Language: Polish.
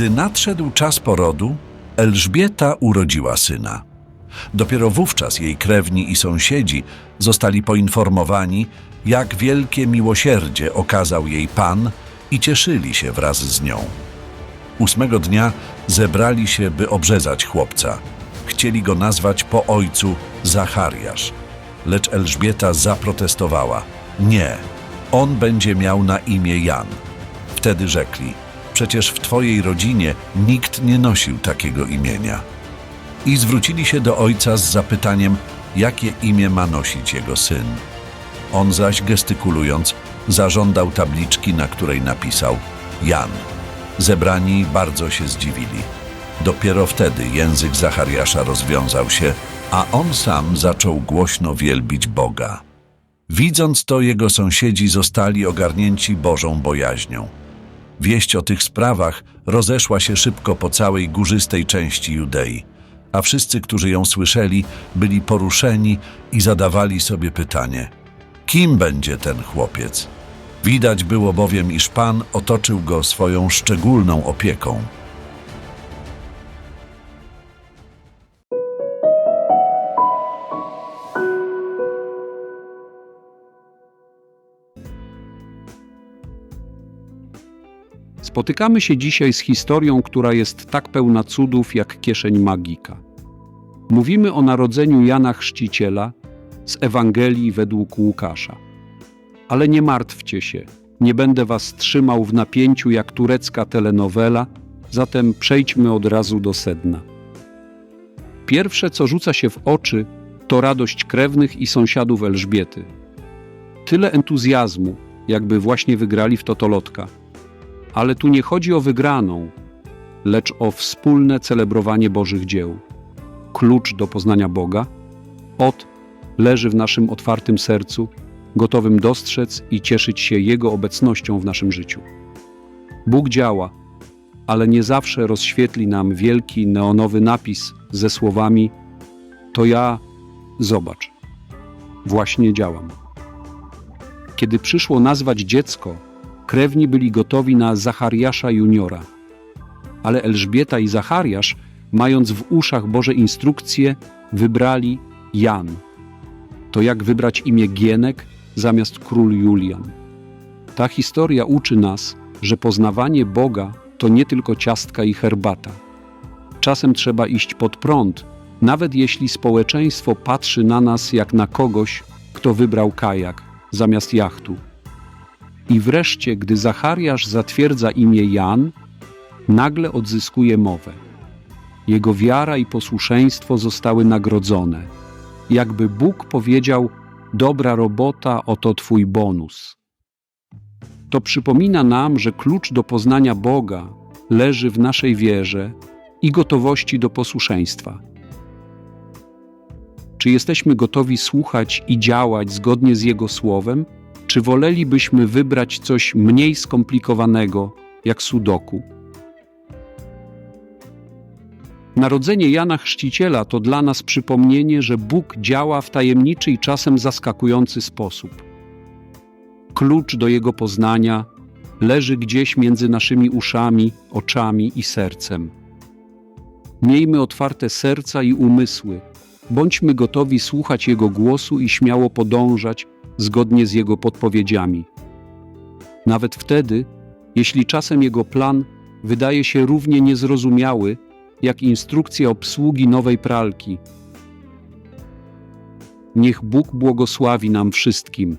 Gdy nadszedł czas porodu, Elżbieta urodziła syna. Dopiero wówczas jej krewni i sąsiedzi zostali poinformowani, jak wielkie miłosierdzie okazał jej Pan i cieszyli się wraz z nią. Ósmego dnia zebrali się, by obrzezać chłopca. Chcieli go nazwać po ojcu Zachariasz, lecz Elżbieta zaprotestowała. Nie, on będzie miał na imię Jan. Wtedy rzekli, przecież w twojej rodzinie nikt nie nosił takiego imienia. I zwrócili się do ojca z zapytaniem, jakie imię ma nosić jego syn. On zaś, gestykulując, zażądał tabliczki, na której napisał Jan. Zebrani bardzo się zdziwili. Dopiero wtedy język Zachariasza rozwiązał się, a on sam zaczął głośno wielbić Boga. Widząc to, jego sąsiedzi zostali ogarnięci Bożą bojaźnią. Wieść o tych sprawach rozeszła się szybko po całej górzystej części Judei, a wszyscy, którzy ją słyszeli, byli poruszeni i zadawali sobie pytanie: kim będzie ten chłopiec? Widać było bowiem, iż Pan otoczył go swoją szczególną opieką. Spotykamy się dzisiaj z historią, która jest tak pełna cudów jak kieszeń magika. Mówimy o narodzeniu Jana Chrzciciela z Ewangelii według Łukasza. Ale nie martwcie się, nie będę was trzymał w napięciu jak turecka telenowela, zatem przejdźmy od razu do sedna. Pierwsze, co rzuca się w oczy, to radość krewnych i sąsiadów Elżbiety. Tyle entuzjazmu, jakby właśnie wygrali w totolotka. Ale tu nie chodzi o wygraną, lecz o wspólne celebrowanie Bożych dzieł. Klucz do poznania Boga, od leży w naszym otwartym sercu, gotowym dostrzec i cieszyć się Jego obecnością w naszym życiu. Bóg działa, ale nie zawsze rozświetli nam wielki neonowy napis ze słowami: To ja, zobacz, właśnie działam. Kiedy przyszło nazwać dziecko, krewni byli gotowi na Zachariasza juniora. Ale Elżbieta i Zachariasz, mając w uszach Boże instrukcje, wybrali Jan. To jak wybrać imię Gienek zamiast król Julian. Ta historia uczy nas, że poznawanie Boga to nie tylko ciastka i herbata. Czasem trzeba iść pod prąd, nawet jeśli społeczeństwo patrzy na nas jak na kogoś, kto wybrał kajak zamiast jachtu. I wreszcie, gdy Zachariasz zatwierdza imię Jan, nagle odzyskuje mowę. Jego wiara i posłuszeństwo zostały nagrodzone. Jakby Bóg powiedział: Dobra robota, oto Twój bonus. To przypomina nam, że klucz do poznania Boga leży w naszej wierze i gotowości do posłuszeństwa. Czy jesteśmy gotowi słuchać i działać zgodnie z Jego słowem? Czy wolelibyśmy wybrać coś mniej skomplikowanego, jak sudoku? Narodzenie Jana Chrzciciela to dla nas przypomnienie, że Bóg działa w tajemniczy i czasem zaskakujący sposób. Klucz do Jego poznania leży gdzieś między naszymi uszami, oczami i sercem. Miejmy otwarte serca i umysły, bądźmy gotowi słuchać Jego głosu i śmiało podążać zgodnie z Jego podpowiedziami. Nawet wtedy, jeśli czasem Jego plan wydaje się równie niezrozumiały, jak instrukcja obsługi nowej pralki. Niech Bóg błogosławi nam wszystkim